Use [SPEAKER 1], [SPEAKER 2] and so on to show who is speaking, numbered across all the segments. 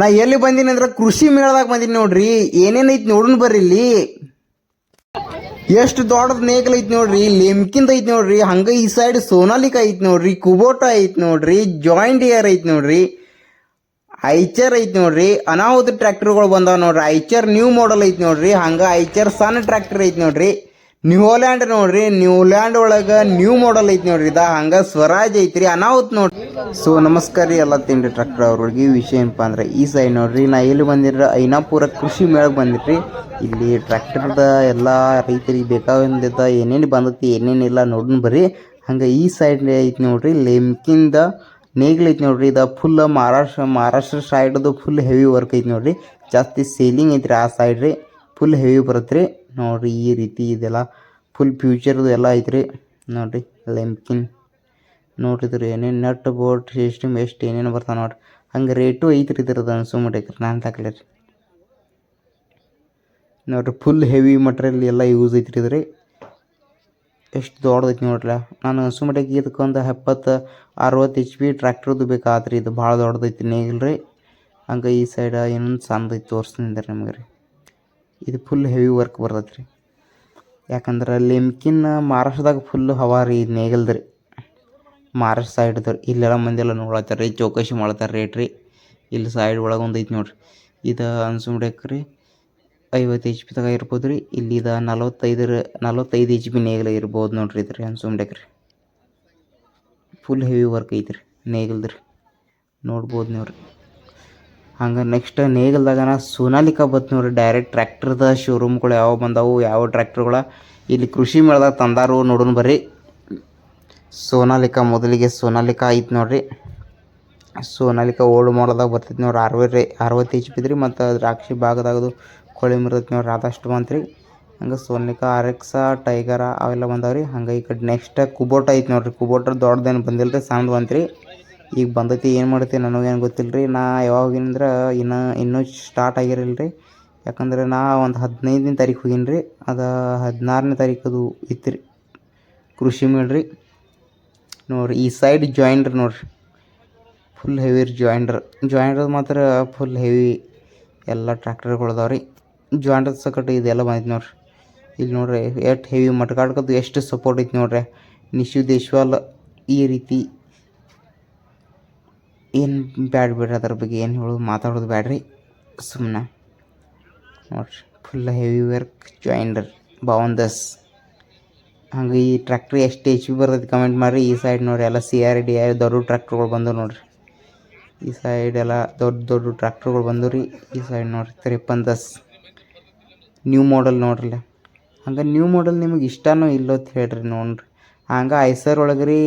[SPEAKER 1] ನಾ ಎಲ್ಲಿ ಬಂದೀನಿ ಅಂದ್ರೆ ಕೃಷಿ ಮೇಳದಾಗ ಬಂದೀನಿ ನೋಡ್ರಿ. ಏನೇನೈತಿ ನೋಡನ್ ಬರ್ರಿ ಇಲ್ಲಿ. ಎಷ್ಟು ದೊಡ್ಡದ ನೇಗಲ್ ಐತಿ ನೋಡ್ರಿ ಲಿಮ್ಕಿಂದ ಐತಿ ನೋಡ್ರಿ, ಹಂಗ ಈ ಸೈಡ್ ಸೋನಾಲಿಕ್ ಐತಿ ನೋಡ್ರಿ, ಕುಬೋಟಾ ಐತಿ ನೋಡ್ರಿ ಜಾಯಿಂಟ್ ಇಯರ್ ಐತಿ ನೋಡ್ರಿ, ಐಚರ್ ಐತಿ ನೋಡ್ರಿ, ಅನಾಹುತ ಟ್ರ್ಯಾಕ್ಟರ್ಗಳು ಬಂದಾವ ನೋಡ್ರಿ, ಐಚರ್ ನ್ಯೂ ಮಾಡೆಲ್ ಐತಿ ನೋಡ್ರಿ, ಹಂಗ ಐಚರ್ ಸಣ್ಣ ಟ್ರ್ಯಾಕ್ಟರ್ ಐತಿ ನೋಡ್ರಿ. ನ್ಯೂಲ್ಯಾಂಡ್ ನೋಡ್ರಿ ನ್ಯೂಲ್ಯಾಂಡ್ ಒಳಗ ನ್ಯೂ ಮಾಡೆಲ್ ಐತಿ ನೋಡ್ರಿ ಇದ. ಹಂಗ ಸ್ವರಾಜ್ ಐತ್ರಿ, ಅನಾಹುತ್ ನೋಡ್ರಿ. ಸೊ ನಮಸ್ಕಾರ ರೀ ಎಲ್ಲ ತಿಂಡಿ ಟ್ರ್ಯಾಕ್ಟರ್ ಅವ್ರಿಗೆ ವಿಷಯ ಏನಪ್ಪ ಅಂದ್ರೆ, ಈ ಸೈಡ್ ನೋಡ್ರಿ, ನಾ ಎಲ್ಲಿ ಬಂದಿರ ಐನಾಪುರ ಕೃಷಿ ಮೇಳಕ್ಕೆ ಬಂದಿರ್ರಿ ಇಲ್ಲಿ ಟ್ರ್ಯಾಕ್ಟರ್ದ ಎಲ್ಲ ರೈತರಿಗೆ ಬೇಕಾಗಿದ್ದ ಏನೇನು ಬಂದೈತಿ ಏನೇನಿಲ್ಲ ನೋಡೋಣ ಬರ್ರಿ. ಹಂಗೆ ಈ ಸೈಡ್ ಐತಿ ನೋಡ್ರಿ, ಲೆಮ್ಕಿಂದ ನೇಗ್ಲ್ ಐತಿ ನೋಡ್ರಿ. ಇದು ಫುಲ್ ಮಹಾರಾಷ್ಟ್ರ ಮಹಾರಾಷ್ಟ್ರ ಸೈಡ್ದು ಫುಲ್ ಹೆವಿ ವರ್ಕ್ ಐತಿ ನೋಡ್ರಿ. ಜಾಸ್ತಿ ಸೇಲಿಂಗ್ ಐತ್ರಿ ಆ ಸೈಡ್ ರೀ. ಫುಲ್ ಹೆವಿ ಬರುತ್ತೆ ರೀ ನೋಡ್ರಿ ಈ ರೀತಿ ಇದೆಲ್ಲ ಫುಲ್ ಫ್ಯೂಚರ್ದು ಎಲ್ಲ ಐತ್ರಿ. ನೋಡ್ರಿ ಲೆಮ್ಕಿನ್ ನೋಡ್ರಿ ಇದ್ರ ಏನೇನು ನಟ್ ಬೋಟ್ ಸಿಸ್ಟಮ್ ಎಷ್ಟು ಏನೇನು ಬರ್ತಾವ ನೋಡ್ರಿ. ಹಂಗೆ ರೇಟು ಐತ್ರಿ ಇದ್ರದ್ದು ಅನ್ಸುಮಟೈತ್ರಿ ನಾನು ತಕಲೆ ರೀ ನೋಡ್ರಿ ಫುಲ್ ಹೆವಿ ಮಟ್ರಿಯಲ್ ಎಲ್ಲ ಯೂಸ್ ಐತ್ರಿ ಇದ್ರಿ. ಎಷ್ಟು ದೊಡ್ಡದೈತಿ ನೋಡ್ರಿ ನಾನು ಅನ್ಸುಮಟೈಗೆ ಇದಕ್ಕೆ ಒಂದು ಎಪ್ಪತ್ತು, ಅರವತ್ತು ಎಚ್ ಪಿ ಟ್ರ್ಯಾಕ್ಟರ್ದು ಬೇಕಾದ್ರಿ ಇದು ಭಾಳ ದೊಡ್ಡದೈತಿ ನೀಗಿಲ್ರಿ. ಹಂಗೆ ಈ ಸೈಡ್ ಇನ್ನೊಂದು ಸಣ್ಣದೈತಿ ತೋರಿಸ್ತೀನಿ ನಿಮಗೆ ರೀ. ಇದು ಫುಲ್ ಹೆವಿ ವರ್ಕ್ ಬರ್ತೈತೆ ರೀ ಯಾಕಂದ್ರೆ ಲಿಮ್ಕಿನ್ ಮಹಾರಾಷ್ಟ್ರದಾಗ ಫುಲ್ ಹವಾ ರೀ ಇದು ನೇಗಲ್ದು ರೀ. ಮಹಾರಾಷ್ಟ್ರ ಸೈಡ್ದು ಇಲ್ಲೆಲ್ಲ ಮಂದಿ ಎಲ್ಲ ನೋಡ್ಲತ್ತಾರ ರೀ, ಚೌಕಶಿ ಮಾಡ್ತಾರೆ ರೇಟ್ ರೀ. ಇಲ್ಲಿ ಸೈಡ್ ಒಳಗೆ ಒಂದು ಐತಿ ನೋಡ್ರಿ. ಇದು ಅನ್ಸುಮಡಕ್ಕೆ ರೀ, ಐವತ್ತು ಎಚ್ ಪಿದಾಗ ಇರ್ಬೋದು ರೀ. ಇಲ್ಲಿ ಇದು ನಲವತ್ತೈದರ ನಲವತ್ತೈದು ಎಚ್ ಪಿ ನೇಗಿಲ ಇರ್ಬೋದು ನೋಡ್ರಿ ಇದ್ರಿ ಅನ್ಸುಮಡಕ್ಕೆ ರೀ. ಫುಲ್ ಹೆವಿ ವರ್ಕ್ ಐತ್ರಿ, ನೇಗಲ್ದು ರೀ. ನೋಡ್ಬೋದು ಹಂಗೆ ನೆಕ್ಸ್ಟ್ ನೇಗಿಲ್ದಾಗ ನಾ ಸೋನಾಲಿಕ ಬತ್ ನೋಡ್ರಿ ಡೈರೆಕ್ಟ್ ಟ್ರ್ಯಾಕ್ಟರ್ದ ಶೋರೂಮ್ಗಳು ಯಾವ ಬಂದವು, ಯಾವ ಟ್ರ್ಯಾಕ್ಟರ್ಗಳ ಇಲ್ಲಿ ಕೃಷಿ ಮೇಳದಾಗ ತಂದಾರು ನೋಡೋಣ ಬರ್ರಿ. ಸೋನಾಲಿಕಾ ಮೊದಲಿಗೆ ಸೋನಾಲಿಕಾ ಐತಿ ನೋಡ್ರಿ. ಸೋನಾಲಿಕಾ ಓಲ್ಡ್ ಮಾಡಲ್ದಾಗ ಬರ್ತೈತಿ ನೋಡ್ರಿ ಅರವತ್ತು ಅರವತ್ತು ಎಚ್ ಬಿದ್ರಿ ಮತ್ತು ದ್ರಾಕ್ಷಿ ಭಾಗದಾಗದು ಕೊಳಿ ಮಿರ್ತೈತಿ ನೋಡ್ರಿ, ಆದಷ್ಟು ಬಂತ್ರಿ ಹಂಗೆ ಸೋನಾಲಿಕ ಆರ್ ಎಕ್ಸ ಟೈಗರ ಅವೆಲ್ಲ ಬಂದಾವ್ರಿ. ಹಂಗೆ ಈ ಕಡೆ ನೆಕ್ಸ್ಟ್ ಕುಬೋಟ ಐತಿ ನೋಡ್ರಿ. ಕುಬೋಟ ದೊಡ್ಡದೇನು ಬಂದಿಲ್ಲ ರೀ. ಸಣ್ಣದು ಈಗ ಬಂದೈತಿ, ಏನು ಮಾಡ್ತಿ ನನಗೇನು ಗೊತ್ತಿಲ್ಲ ರೀ ನಾ ಯಾವಾಗಿಂದ್ರೆ ಇನ್ನು ಇನ್ನೂ ಸ್ಟಾರ್ಟ್ ಆಗಿರಲಿಲ್ಲ ರೀ ಯಾಕಂದ್ರೆ ನಾ ಒಂದು ಹದಿನೈದನೇ ತಾರೀಕು ಹೋಗೀನಿ ರೀ ಅದು ಹದಿನಾರನೇ ತಾರೀಕದು ಇತ್ತು ರೀ ಕೃಷಿ ಮೇಳ ರೀ. ನೋಡ್ರಿ, ಈ ಸೈಡ್ ಜಾಯಿಂಡ್ರ್ ನೋಡ್ರಿ. ಫುಲ್ ಹೆವಿ ರೀ ಜಾಯಿಂಡ್ರ್ ಜಾಯಿಂಡ್ರ್ ಮಾತ್ರ ಫುಲ್ ಹೆವಿ ಎಲ್ಲ ಟ್ರ್ಯಾಕ್ಟರ್ಗಳು ಅದಾವ ರೀ. ಜಾಯಿಂಡ್ರ್ ಸಕಟ್ ಇದೆಲ್ಲ ಬಂದಿತ್ತು ನೋಡ್ರಿ. ಇಲ್ಲಿ ನೋಡ್ರಿ, ಎಷ್ಟು ಹೆವಿ ಮಟ್ಕಾಡ್ಕದ್ದು ಎಷ್ಟು ಸಪೋರ್ಟ್ ಐತಿ ನೋಡ್ರಿ. ನಿಶು ದೇಶ್ವಾಲ್ ಈ ರೀತಿ ಏನು ಬ್ಯಾಡ್ ಬಿಡ್ರಿ ಅದ್ರ ಬಗ್ಗೆ ಏನು ಹೇಳೋದು ಮಾತಾಡೋದು ಬ್ಯಾಡ್ರಿ. ಸುಮ್ಮನೆ ನೋಡ್ರಿ ಫುಲ್ ಹೆವಿ ವರ್ಕ್ ಜಾಯಿಂಡರ್ ಬಾವಂದಸ್ ಹಂಗೆ ಈ ಟ್ರ್ಯಾಕ್ಟ್ರಿ ಎಷ್ಟು ಎಚ್ ಪಿ ಬರ್ತೈತಿ ಕಮೆಂಟ್ ಮಾಡಿರಿ. ಈ ಸೈಡ್ ನೋಡ್ರಿ, ಎಲ್ಲ ಸಿ ಆರ್ ಡಿ ಆರ್ ದೊಡ್ಡ ಟ್ರ್ಯಾಕ್ಟರ್ಗಳು ಬಂದವು ನೋಡ್ರಿ. ಈ ಸೈಡ್ ಎಲ್ಲ ದೊಡ್ಡ ದೊಡ್ಡ ಟ್ರ್ಯಾಕ್ಟರ್ಗಳು ಬಂದವು ರೀ. ಈ ಸೈಡ್ ನೋಡಿರಿ ತ್ರಿಪ್ಪನ್ ದಸ್ ನ್ಯೂ ಮಾಡಲ್ ನೋಡ್ರಿಲ್ಲ. ಹಂಗೆ ನ್ಯೂ ಮಾಡಲ್ ನಿಮಗೆ ಇಷ್ಟನೂ ಇಲ್ಲೋತ್ ಹೇಳ್ರಿ ನೋಡ್ರಿ. ಹಂಗೆ ಐಸರ್ ಒಳಗೆ ರೀ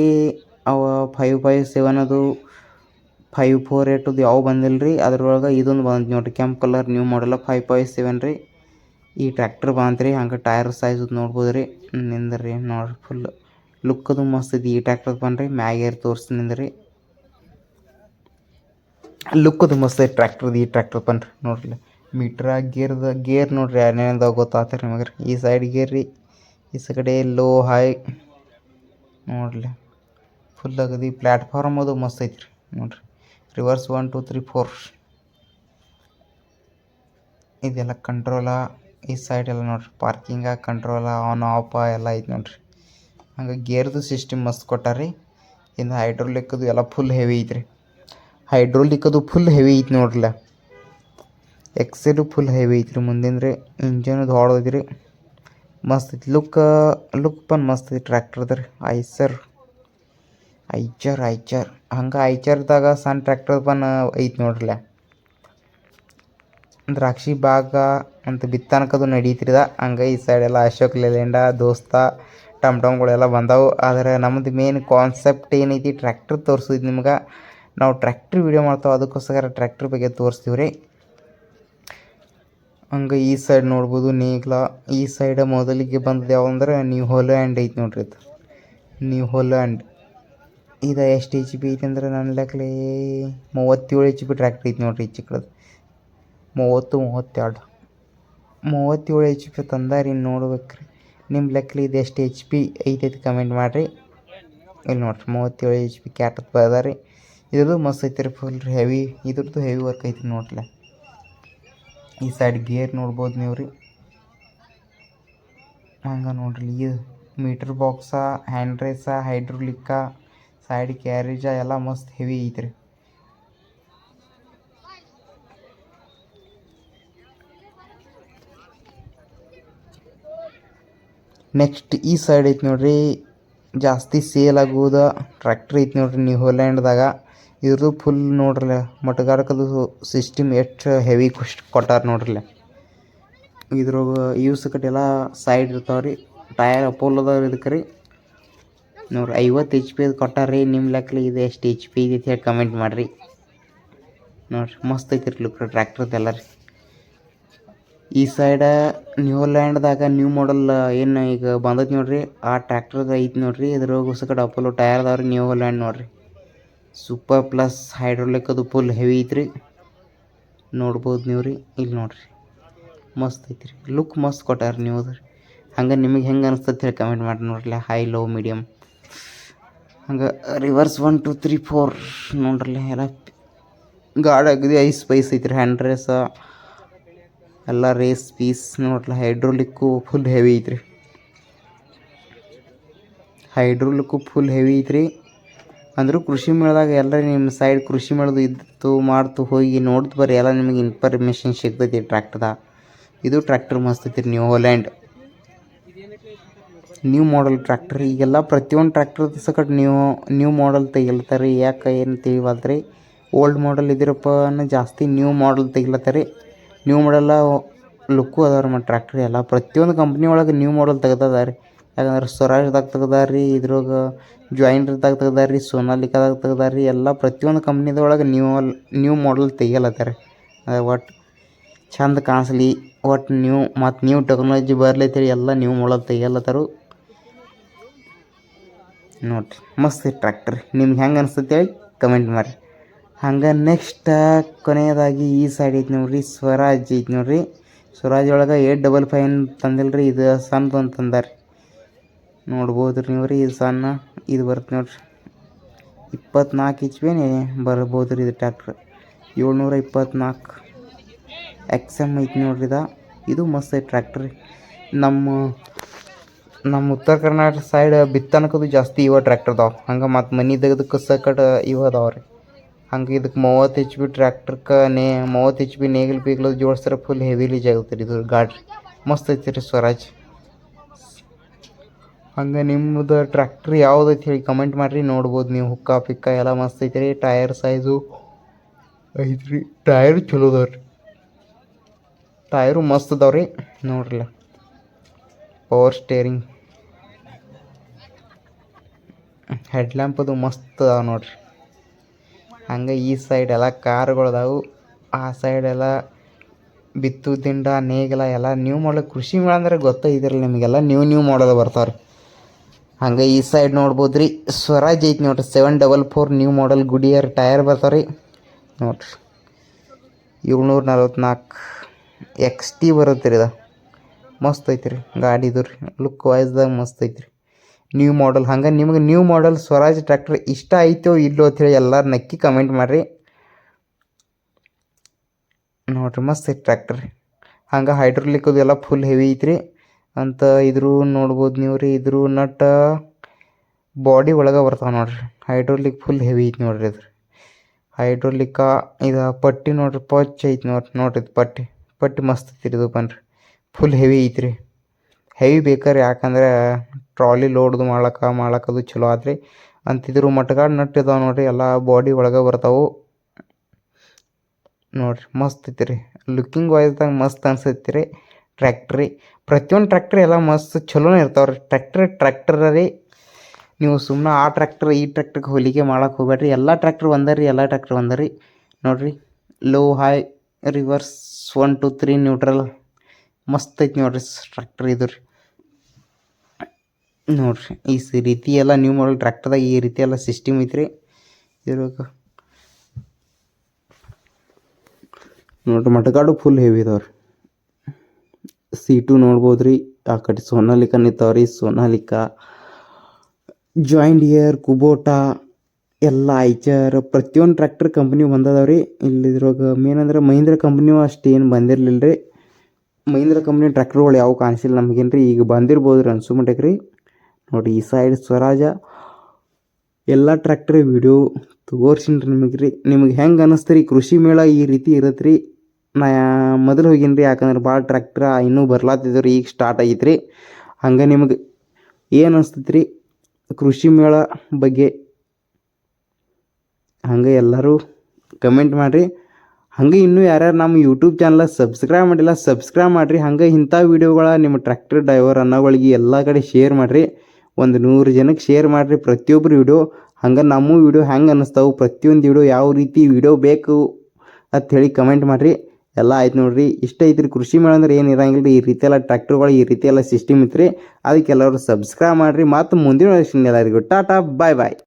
[SPEAKER 1] ಅವ ಫೈವ್ ಫೈವ್ ಸೆವೆನ್ ಅದು ಫೈವ್ ಫೋರ್ ಏಟದು ಯಾವ ಬಂದಿಲ್ಲ ರೀ ಅದ್ರೊಳಗೆ ಇದೊಂದು ಬಂದು ನೋಡಿರಿ. ಕೆಂಪು colour new model five five seven ರೀ. ಈ ಟ್ರ್ಯಾಕ್ಟರ್ ಬಂತ್ರಿ. ಹಂಗೆ ಟೈರ್ ಸೈಜ್ ನೋಡ್ಬೋದು ರೀ ನಿಂದ್ರಿ ನೋಡ್ರಿ ಫುಲ್ ಲುಕ್ ಅದು ಮಸ್ತ್ ಐತಿ. ಈ ಟ್ರ್ಯಾಕ್ಟರ್ ಬನ್ರಿ ಮ್ಯಾಗೇರ್ ತೋರಿಸಿ ನಿಂದ್ರಿ. ಲುಕ್ ಅದು ಮಸ್ತ್ ಐತಿ ಟ್ರ್ಯಾಕ್ಟರ್ದು ಈ ಟ್ರ್ಯಾಕ್ಟರ್ ಬನ್ರಿ ನೋಡ್ರಿ. ಮೀಟ್ರ ಗೇರ್ದ ಗೇರ್ ನೋಡ್ರಿ. ಏನೇನದ ಗೊತ್ತಾಗ್ತಾರೆ ನಿಮಗೆ ರೀ. ಈ ಸೈಡ್ ಗೇರ್ ರೀ. ಈ ಕಡೆ ಲೋ ಹೈ ನೋಡ್ರಿ ಫುಲ್ ಆಗದಿ ಪ್ಲ್ಯಾಟ್ಫಾರ್ಮ್ ಅದು ಮಸ್ತ್ ಐತ್ರಿ ರೀ ನೋಡ್ರಿ. Reverse one two three four ಇದೆಲ್ಲ ಕಂಟ್ರೋಲ ಈ ಸೈಡ್ ಎಲ್ಲ ನೋಡ್ರಿ. ಪಾರ್ಕಿಂಗ ಕಂಟ್ರೋಲ ಆನ್ ಆಫ್ ಎಲ್ಲ ಐತೆ ನೋಡ್ರಿ. ಹಂಗೆ ಗೇರ್ದು ಸಿಸ್ಟಮ್ ಮಸ್ತ್ ಕೊಟ್ಟಾರಿ ಇನ್ನು ಹೈಡ್ರೋಲಿಕ್ಕದು ಎಲ್ಲ ಫುಲ್ ಹೆವಿ ಐತ್ರಿ. ಹೈಡ್ರೋಲಿಕ್ಕದು ಫುಲ್ ಹೆವಿ ಐತಿ ನೋಡ್ರಲ್ಲ ಎಕ್ಸೆಲು ಫುಲ್ ಹೆವಿ ಐತ್ರಿ ಮುಂದಿನ ರೀ. ಇಂಜನ್ ಹೊಡೆದೈತಿ ರೀ ಮಸ್ತ್ ಐತಿ ಲುಕ್ ಲುಕ್ ಪನ್ ಮಸ್ತ್ ಐತಿ ಟ್ರ್ಯಾಕ್ಟರ್ದ ರೀ ಐಸರ್ ಐಚರ್ ಐಚರ್ ಹಂಗೆ ಐಚರ್ದಾಗ ಸಣ್ಣ ಟ್ರ್ಯಾಕ್ಟರ್ ಪನ್ ಐತಿ ನೋಡ್ರಲ್ಲ. ದ್ರಾಕ್ಷಿ ಭಾಗ ಅಂತ ಬಿತ್ತನಕದು ನಡೀತಿರದ ಹಂಗೆ ಈ ಸೈಡೆಲ್ಲ ಅಶೋಕ್ ಲೇಲ್ಯಾಂಡ, ದೋಸ್ತ, ಟಮ್ ಟಮ್ಗಳೆಲ್ಲ ಬಂದವು. ಆದರೆ ನಮ್ಮದು ಮೇನ್ ಕಾನ್ಸೆಪ್ಟ್ ಏನೈತಿ ಟ್ರ್ಯಾಕ್ಟರ್ ತೋರಿಸಿದ್ ನಿಮ್ಗೆ. ನಾವು ಟ್ರ್ಯಾಕ್ಟ್ರ್ ವೀಡಿಯೋ ಮಾಡ್ತಾವೆ, ಅದಕ್ಕೋಸ್ಕರ ಟ್ರ್ಯಾಕ್ಟ್ರ್ ಬಗ್ಗೆ ತೋರಿಸ್ತೀವಿ ರೀ ಹಂಗೆ ಈ ಸೈಡ್ ನೋಡ್ಬೋದು, ನೇಗ್ಲ. ಈ ಸೈಡ್ ಮೊದಲಿಗೆ ಬಂದದ್ದು ಯಾವಂದ್ರೆ ನ್ಯೂ ಆ್ಯಂಡ್ ಐತಿ ನೋಡ್ರಿ ಇದು. ನ್ಯೂ ಹೋಲ್ಯಾಂಡ್ ಇದು ಎಷ್ಟು ಎಚ್ ಪಿ ಐತಿ ಅಂದ್ರೆ ನನ್ನ ಲೆಕ್ಕಲಿ ಮೂವತ್ತೇಳು ಎಚ್ ಪಿ ಟ್ರ್ಯಾಕ್ಟ್ರ್ ಐತಿ ನೋಡಿರಿ ಈ ಚಿಕ್ಕದು. ಮೂವತ್ತು, ಮೂವತ್ತೆರಡು. ಮೂವತ್ತೇಳು ಎಚ್ ಪಿ ತಂದಾರಿ ನೋಡ್ಬೇಕ್ರಿ. ನಿಮ್ಮ ಲೆಕ್ಕಲಿ ಇದು ಎಷ್ಟು ಎಚ್ ಪಿ ಐತೈತಿ ಕಮೆಂಟ್ ಮಾಡಿರಿ. ಇಲ್ಲಿ ನೋಡ್ರಿ, ಮೂವತ್ತೇಳು ಎಚ್ ಪಿ ಕ್ಯಾಟತ್ ಬರ್ದಾರಿ. ಇದ್ರದ್ದು ಮಸ್ತ್ ಐತಿ ರೀ ಫುಲ್ ಹೆವಿ ಇದ್ರದ್ದು ಹೆವಿ ವರ್ಕ್ ಐತಿ ನೋಡ್ಲೆ. ಈ ಸೈಡ್ ಗೇರ್ ನೋಡ್ಬೋದು ನೀವು ರೀ ಹಂಗೆ ನೋಡ್ರಿ, ಇದು ಮೀಟ್ರ್ ಬಾಕ್ಸಾ ಹ್ಯಾಂಡ್ ರೇಸ ಹೈಡ್ರೋಲಿಕ್ಕ ಸೈಡ್ ಕ್ಯಾರೇಜ ಎಲ್ಲ ಮಸ್ತ್ ಹೆವಿ ಐತ್ರಿ. ನೆಕ್ಸ್ಟ್ ಈ ಸೈಡ್ ಐತಿ ನೋಡ್ರಿ, ಜಾಸ್ತಿ ಸೇಲ್ ಆಗುವುದ ಟ್ರ್ಯಾಕ್ಟ್ರ್ ಐತಿ ನೋಡ್ರಿ ನ್ಯೂ ಹೋಲ್ಯಾಂಡ್ದಾಗ ಇದ್ರದ್ದು ಫುಲ್ ನೋಡ್ರಲ್ಲ ಮಟಗಾರಕದು ಸಿಸ್ಟಮ್ ಎಷ್ಟು ಹೆವಿ ಖುಷ್ ಕೊಟ್ಟಾರ ನೋಡ್ರಲ್ಲ. ಇದ್ರಾಗ ಯೂಸ್ ಕಟ್ಟೆಲ್ಲ ಸೈಡ್ ಇರ್ತಾವ ರೀ ಅಪೋಲ್ ಅದಾವ ಇದಕ್ಕೆ ರೀ. ನೋಡ್ರಿ ಐವತ್ತು ಎಚ್ ಪಿ ಕೊಟ್ಟಾರ ರೀ ನಿಮ್ಮ ಲೆಕ್ಕಲಿ ಇದು ಎಷ್ಟು ಎಚ್ ಪಿ ಇದೆ ಹೇಳಿ ಕಮೆಂಟ್ ಮಾಡಿರಿ. ನೋಡ್ರಿ, ಮಸ್ತ್ ಐತಿ ರೀ ಲುಕ್ ಟ್ರ್ಯಾಕ್ಟರ್ದೆಲ್ಲ ರೀ ಈ ಸೈಡ ನ್ಯೂಲ್ಯಾಂಡ್ದಾಗ ನ್ಯೂ ಮಾಡಲ್ ಏನು ಈಗ ಬಂದದ್ದು ನೋಡ್ರಿ, ಆ ಟ್ರ್ಯಾಕ್ಟರ್ದು ಐತಿ ನೋಡ್ರಿ, ಇದ್ರಾಗ ಕಡೆ ಟೈರ್ ಟಯರ್ ಅದಾವ ರೀ ನ್ಯೂ ಲ್ಯಾಂಡ್ ನೋಡ್ರಿ. ಸೂಪರ್ ಪ್ಲಸ್ ಹೈಡ್ರೋಲಿಕ್ ಅದು ಫುಲ್ ಹೆವಿ ಐತ್ರಿ. ನೋಡ್ಬೋದು ನೀವು ರೀ ಇಲ್ಲಿ ನೋಡ್ರಿ. ಮಸ್ತ್ ಐತ್ರಿ ಲುಕ್ ಮಸ್ತ್ ಕೊಟ್ಟಾರ ನೀವು ಹಂಗೆ ನಿಮಗೆ ಹೆಂಗೆ ಅನಿಸ್ತದೆ ಹೇಳಿ ಕಮೆಂಟ್ ಮಾಡಿ ನೋಡ್ರಲ್ಲ ಹೈ ಲೋ ಮೀಡಿಯಮ್ ಹಂಗೆ reverse one two three four ನೋಡ್ರಲ್ಲ ಎಲ್ಲ ಗಾಡಿ ಆಗಿದೆ ಐಸ್ ಪೈಸ್ ಐತ್ರಿ ಹ್ಯಾಂಡ್ ರೇಸ ಎಲ್ಲ ರೇಸ್ ಪೀಸ್ ನೋಡ್ರಲ್ಲ ಹೈಡ್ರೋಲಿಕ್ಕು ಫುಲ್ ಹೆವಿ ಐತ್ರಿ. ಹೈಡ್ರೋಲಿಕ್ಕು ಫುಲ್ ಹೆವಿ ಐತ್ರಿ. ಅಂದರೂ ಕೃಷಿ ಮೇಳದಾಗ ಎಲ್ಲ ನಿಮ್ಮ ಸೈಡ್ ಕೃಷಿ ಮೇಳದು ಇದ್ದು ಮಾಡ್ತು ಹೋಗಿ ನೋಡ್ತು ಬರ್ರಿ, ಎಲ್ಲ ನಿಮಗೆ ಇನ್ಫಾರ್ಮೇಷನ್ ಸಿಗ್ತೈತಿ ಟ್ರ್ಯಾಕ್ಟರ್ದಾಗ ಇದು ಟ್ರ್ಯಾಕ್ಟರ್ ಮಸ್ತ್ New Holland new model tractor ಈಗೆಲ್ಲ ಪ್ರತಿಯೊಂದು ಟ್ರ್ಯಾಕ್ಟರ್ ಸಕಟ್ ನ್ಯೂ ನ್ಯೂ ಮಾಡಲ್ ತೆಗಿಲತ್ತಾರೆ. ಯಾಕೆ ಏನು ತಿಳಿವಲ್ತ್ರಿ ಓಲ್ಡ್ ಮಾಡಲ್ ಇದಿರಪ್ಪ ಜಾಸ್ತಿ ನ್ಯೂ ಮಾಡಲ್ ತೆಗಿಲತ್ತಾರೆ. ನ್ಯೂ ಮಾಡೆಲ್ಲ ಲುಕ್ಕು ಅದಾವ ರೀ ಮತ್ತು ಟ್ರ್ಯಾಕ್ಟ್ರಿ ಎಲ್ಲ ಪ್ರತಿಯೊಂದು ಕಂಪ್ನಿ ಒಳಗೆ ನ್ಯೂ ಮಾಡಲ್ ತೆಗ್ದದ ರೀ ಯಾಕಂದ್ರೆ ಸ್ವರಾಜ್ದಾಗ ತೆಗ್ದಾರ ರೀ ಇದ್ರಾಗ ಜಾಯಿಂಟ್ರದಾಗ ತೆಗ್ದಾರ ರೀ ಸೋನಾಲಿಕಾದಾಗ ತೆಗ್ದಾರ ರೀ ಎಲ್ಲ ಪ್ರತಿಯೊಂದು ಕಂಪ್ನಿದೊಳಗೆ ನ್ಯೂ ನ್ಯೂ ಮಾಡಲ್ ತೆಗಿಯಲತ್ತಾರೆ ಒಟ್ಟು ಚಂದ ಕಾಣಿಸ್ಲಿ. ಒಟ್ಟು ನ್ಯೂ ಮತ್ತು ನ್ಯೂ ಟೆಕ್ನಾಲಜಿ ಬರ್ಲೈತಿ ಎಲ್ಲ ನ್ಯೂ ಮಾಡಲ್ ತೆಗಿಯಲತ್ತಾರು ನೋಡ್ರಿ, ಮಸ್ತ್ ಟ್ರ್ಯಾಕ್ಟರ್ ನಿಮ್ಗೆ ಹೆಂಗೆ ಅನಿಸ್ತೈತೆ ಹೇಳಿ ಕಮೆಂಟ್ ಮಾಡಿರಿ. ಹಂಗೆ ನೆಕ್ಸ್ಟ್ ಕೊನೆಯದಾಗಿ ಈ ಸೈಡ್ ಐತಿ ನೋಡ್ರಿ, ಸ್ವರಾಜ್ ಐತಿ ನೋಡ್ರಿ. ಸ್ವರಾಜ್ ಒಳಗೆ ಏಟ್ ಡಬಲ್ ಫೈವ್ ತಂದಿಲ್ಲ ರೀ ಇದು ಸಣ್ಣದು ಅಂತ ತಂದಾರೆ ನೋಡ್ಬೋದು ರೀ ನೀವು ರೀ ಇದು ಸಣ್ಣ, ಇದು ಬರುತ್ತೆ ನೋಡ್ರಿ. ಇಪ್ಪತ್ನಾಲ್ಕು ಇಚ್ ಪಿನೇ ಬರ್ಬೋದು ರೀ ಇದು ಟ್ರ್ಯಾಕ್ಟ್ರ್ ಏಳ್ನೂರ ಇಪ್ಪತ್ನಾಲ್ಕು ಎಕ್ಸ್ ಎಂ ಐತಿ ನೋಡ್ರಿ ಇದ. ಇದು ಮಸ್ತ್ ಐತಿ ಟ್ರ್ಯಾಕ್ಟ್ರ್ ನಮ್ಮ ನಮ್ಮ ಉತ್ತರ ಕರ್ನಾಟಕ ಸೈಡ್ ಬಿತ್ತನಕದು ಜಾಸ್ತಿ ಇವ ಟ್ರ್ಯಾಕ್ಟರ್ ಅದಾವ ಹಂಗೆ ಮತ್ತು ಮನೆ ತೆಗೆದಕ್ಕೆ ಸಕಟ್ ಇವ ಅದಾವ ರೀ. ಹಂಗೆ ಇದಕ್ಕೆ ಮೂವತ್ತು ಹೆಚ್ ಬಿ ಟ್ರ್ಯಾಕ್ಟರ್ಗೆ ನೇ ಮೂವತ್ತು ಹೆಚ್ ಬಿ ನೇಗಿಲು ಪೀಗ್ಲು ಜೋಡಿಸ್ತಾರೆ ಫುಲ್ ಹೆವಿಲಿ ರೀ ಇದು ಗಾಡಿ. ಮಸ್ತ್ ಐತಿ ರೀ ಸ್ವರಾಜ್. ಹಂಗೆ ನಿಮ್ಮದು ಟ್ರ್ಯಾಕ್ಟ್ರ್ ಯಾವ್ದು ಐತಿ ಹೇಳಿ ಕಮೆಂಟ್ ಮಾಡಿರಿ, ನೋಡ್ಬೋದು ನೀವು ಹುಕ್ಕ ಪಿಕ್ಕ ಎಲ್ಲ ಮಸ್ತ್ ಐತಿ ರೀ ಟೈರ್ ಸೈಜು ಐತ್ರಿ. ಟಯರ್ ಚಲೋ ಅದಾವ ರೀ. ಟಯರು ಮಸ್ತ್ ಅದಾವ ರೀ. ನೋಡ್ರಲ್ಲ. ಪವರ್ ಸ್ಟೇರಿಂಗ್ ಹೆಡ್ ಅದು ಮಸ್ತ್ ಅದಾವ ನೋಡ್ರಿ. ಹಂಗೆ ಈ ಸೈಡ್ ಎಲ್ಲ ಕಾರ್ಗಳದಾವು ಆ ಸೈಡ್ ಎಲ್ಲ ಬಿತ್ತು ದಿಂಡ ನೇಗಿಲ ಎಲ್ಲ ನ್ಯೂ ಮಾಡಲ್ ಕೃಷಿ ಮೇಳ ಅಂದ್ರೆ ಗೊತ್ತೈತಿರಲ್ಲ ನಿಮಗೆಲ್ಲ ನ್ಯೂ ನ್ಯೂ ಮಾಡಲ್ ಬರ್ತಾವ್ರಿ. ಹಂಗೆ ಈ ಸೈಡ್ ನೋಡ್ಬೋದು ರೀ ಸ್ವರಾಜ್ ಐತಿ ನೋಡ್ರಿ. Seven double four new model Goodyear tyre ಬರ್ತಾವ್ರಿ. ನೋಡ್ರಿ. ಏಳ್ನೂರ ನಲ್ವತ್ನಾಲ್ಕು ಎಕ್ಸ್ ಟಿ ಬರುತ್ತೆ ರೀ ಇದು. ಮಸ್ತ್ ಐತಿ ರೀ ಗಾಡಿದು ರೀ ಲುಕ್ ವೈಸ್ದಾಗ ಮಸ್ತ್ ಐತಿ ರೀ ನ್ಯೂ ಮಾಡಲ್ ಹಂಗೆ ನಿಮಗೆ ನ್ಯೂ ಮಾಡಲ್ ಸ್ವರಾಜ್ ಟ್ರ್ಯಾಕ್ಟರ್ ಇಷ್ಟ ಐತೋ ಇಲ್ಲೋ ಅಂತೇಳಿ ಎಲ್ಲರೂ ನಕ್ಕಿ ಕಮೆಂಟ್ ಮಾಡಿರಿ. ನೋಡ್ರಿ ಮಸ್ತ್ ಐತೆ ಟ್ರ್ಯಾಕ್ಟರ್ ಹಂಗೆ ಹೈಡ್ರೋಲಿಕ್ ಅದು ಎಲ್ಲ ಫುಲ್ ಹೆವಿ ಐತ್ರಿ. ಅಂತ ಇದ್ರು ನೋಡ್ಬೋದು ನೀವು ರೀ, ಇದ್ರು ನಟ್ ಬಾಡಿ ಒಳಗೆ ಬರ್ತಾವೆ ನೋಡ್ರಿ. ಹೈಡ್ರೋಲಿಕ್ ಫುಲ್ ಹೆವಿ ಐತಿ ನೋಡ್ರಿ ಇದು ಹೈಡ್ರೋಲಿಕ್ಕ ಇದು ಪಟ್ಟಿ ನೋಡ್ರಿ, ಪಚ್ ಐತೆ ನೋಡ್ರಿ ನೋಡ್ರಿ ಇದು ಪಟ್ಟಿ. ಪಟ್ಟಿ ಮಸ್ತ್ ಐತಿ ಇದು ಬನ್ರಿ ಫುಲ್ ಹೆವಿ ಐತ್ರಿ. ಹೆವಿ ಬೇಕಾರೆ ಯಾಕಂದ್ರೆ ಟ್ರಾಲಿ ಲೋಡ್ದು ಮಾಡ್ಲಕ್ಕ ಮಾಡಕ್ಕದು ಚಲೋ ಆತ್ರಿ. ಅಂತಿದ್ರು ಮಟ್ಗಾಡ್ ನಟ್ ಇದಾವೆ ನೋಡ್ರಿ, ಎಲ್ಲ ಬಾಡಿ ಒಳಗೆ ಬರ್ತಾವು. ನೋಡ್ರಿ, ಮಸ್ತ್ ಐತಿ ರೀ ಲುಕ್ಕಿಂಗ್ ವೈಸ್ದಾಗ ಮಸ್ತ್ ಅನ್ಸೈತಿ ರೀ ಟ್ರ್ಯಾಕ್ಟ್ರಿ ಪ್ರತಿಯೊಂದು ಟ್ರ್ಯಾಕ್ಟ್ರಿ ಎಲ್ಲ ಮಸ್ತ್ ಚಲೋನೇ ಇರ್ತಾವೆ ರೀ ಟ್ರ್ಯಾಕ್ಟ್ರ್ ಟ್ರ್ಯಾಕ್ಟರ್ ರೀ. ನೀವು ಸುಮ್ಮನೆ ಆ ಟ್ರ್ಯಾಕ್ಟ್ರ್ ಈ ಟ್ರ್ಯಾಕ್ಟ್ರಿಗೆ ಹೊಲಿಗೆ ಮಾಡಕ್ಕೆ ಹೋಗ್ಬೇಡ್ರಿ. ಎಲ್ಲ ಟ್ರ್ಯಾಕ್ಟ್ರ್ ಒಂದೇ ರೀ, ಎಲ್ಲ ಟ್ರ್ಯಾಕ್ಟ್ರ್ ಒಂದೇ ರೀ. ನೋಡಿರಿ low high reverse one two three neutral ಮಸ್ತ್ ಐತಿ ನೋಡ್ರಿ ಟ್ರ್ಯಾಕ್ಟರ್ ಇದು ರೀ ನೋಡ್ರಿ, ಈ ರೀತಿ ಎಲ್ಲ ನ್ಯೂ ಮಾಡಲ್ ಟ್ರ್ಯಾಕ್ಟರ್ದಾಗ ಈ ರೀತಿ ಎಲ್ಲ ಸಿಸ್ಟಮ್ ಐತ್ರಿ. ಇದ್ರಾಗ ನೋಡ್ರಿ ಮಟಗಾಡು ಫುಲ್ ಹೆವಿ ಇದಾವ್ರಿ ಸೀಟು ನೋಡ್ಬೋದು ರೀ ಆ ಕಡೆ ಸೋನಾಲಿಕ ನಿಂತಾವ್ರಿ, ಸೋನಾಲಿಕ ಜಾಯಿಂಟ್ ಇಯರ್ ಕುಬೋಟಾ ಎಲ್ಲ ಐಚರ್, ಪ್ರತಿಯೊಂದು ಟ್ರ್ಯಾಕ್ಟರ್ ಕಂಪ್ನಿ ಬಂದದಾವ ರೀ ಇಲ್ಲಿದ್ರಾಗ ಮೇನ್ ಅಂದ್ರೆ ಮಹೀಂದ್ರ ಕಂಪ್ನಿಯು ಅಷ್ಟು ಏನು ಬಂದಿರಲಿಲ್ಲ ರೀ ಮಹೀಂದ್ರ ಕಂಪ್ನಿ ಟ್ರ್ಯಾಕ್ಟರ್ಗಳು ಯಾವ ಕಾಣಿಸಿಲ್ಲ ನಮಗೇನು ರೀ ಈಗ ಬಂದಿರ್ಬೋದು ರೀ ಅನ್ಸುಮಟಕ್ಕೆ ರೀ. ನೋಡಿ ಈ ಸೈಡ್ ಸ್ವರಾಜ, ಎಲ್ಲ ಟ್ರ್ಯಾಕ್ಟರ್ ವಿಡಿಯೋ ತೋರ್ಸಿನಿ ರೀ ನಿಮಗೆ ರೀ. ನಿಮಗೆ ಹೆಂಗೆ ಅನ್ನಿಸ್ತು ರೀ, ಕೃಷಿ ಮೇಳ ಈ ರೀತಿ ಇರತ್ತೆ ರೀ? ನಾ ಮೊದಲು ಹೋಗೀನಿ ರೀ, ಯಾಕಂದ್ರೆ ಭಾಳ ಟ್ರ್ಯಾಕ್ಟ್ರ ಇನ್ನೂ ಬರ್ಲಾತಿದ್ವು ಈಗ ಸ್ಟಾರ್ಟ್ ಆಗೈತೆ ರೀ. ಹಂಗೆ ನಿಮಗೆ ಏನು ಅನಿಸ್ತೈತೆ ರೀ, ಕೃಷಿ ಮೇಳ ಬಗ್ಗೆ? ಹಂಗೆ ಎಲ್ಲರೂ ಕಮೆಂಟ್ ಮಾಡಿರಿ. ಹಂಗೆ ಇನ್ನೂ ಯಾರ್ಯಾರು ನಮ್ಮ ಯೂಟ್ಯೂಬ್ ಚಾನಲ್ ಸಬ್ಸ್ಕ್ರೈಬ್ ಮಾಡಿಲ್ಲ ಸಬ್ಸ್ಕ್ರೈಬ್ ಮಾಡಿರಿ. ಹಂಗೆ ಇಂಥ ವೀಡಿಯೋಗಳ ನಿಮ್ಮ ಟ್ರ್ಯಾಕ್ಟರ್ ಡ್ರೈವರ್ ಅನ್ನೋಗಳಿಗೆ ಎಲ್ಲ ಕಡೆ ಶೇರ್ ಮಾಡಿರಿ. ಒಂದು ನೂರು ಜನಕ್ಕೆ ಶೇರ್ ಮಾಡಿರಿ ಪ್ರತಿಯೊಬ್ಬರು ವೀಡಿಯೋ ಹಂಗೆ ನಮ್ಮ ವಿಡಿಯೋ ಹೆಂಗೆ ಅನ್ನಿಸ್ತಾವೆ, ಪ್ರತಿಯೊಂದು ವೀಡಿಯೋ ಯಾವ ರೀತಿ ವಿಡಿಯೋ ಬೇಕು ಅಂತ ಹೇಳಿ ಕಮೆಂಟ್ ಮಾಡಿರಿ. ಎಲ್ಲ ಆಯ್ತು ನೋಡಿರಿ. ಇಷ್ಟ ಐತ್ರಿ ಕೃಷಿ ಮೇಳ ಅಂದ್ರೆ ಏನು ಇರಂಗಿಲ್ಲ ರೀ ಈ ರೀತಿ ಎಲ್ಲ ಟ್ರ್ಯಾಕ್ಟರ್ಗಳು ಈ ರೀತಿ ಎಲ್ಲ ಸಿಸ್ಟಮ್ ಇತ್ತು ರೀ ಅದಕ್ಕೆ ಎಲ್ಲರೂ ಸಬ್ಸ್ಕ್ರೈಬ್ ಮಾಡಿರಿ. ಮತ್ತು ಮುಂದಿನ ಎಲ್ಲರಿಗೂ. ಟಾಟಾ ಬಾಯ್ ಬಾಯ್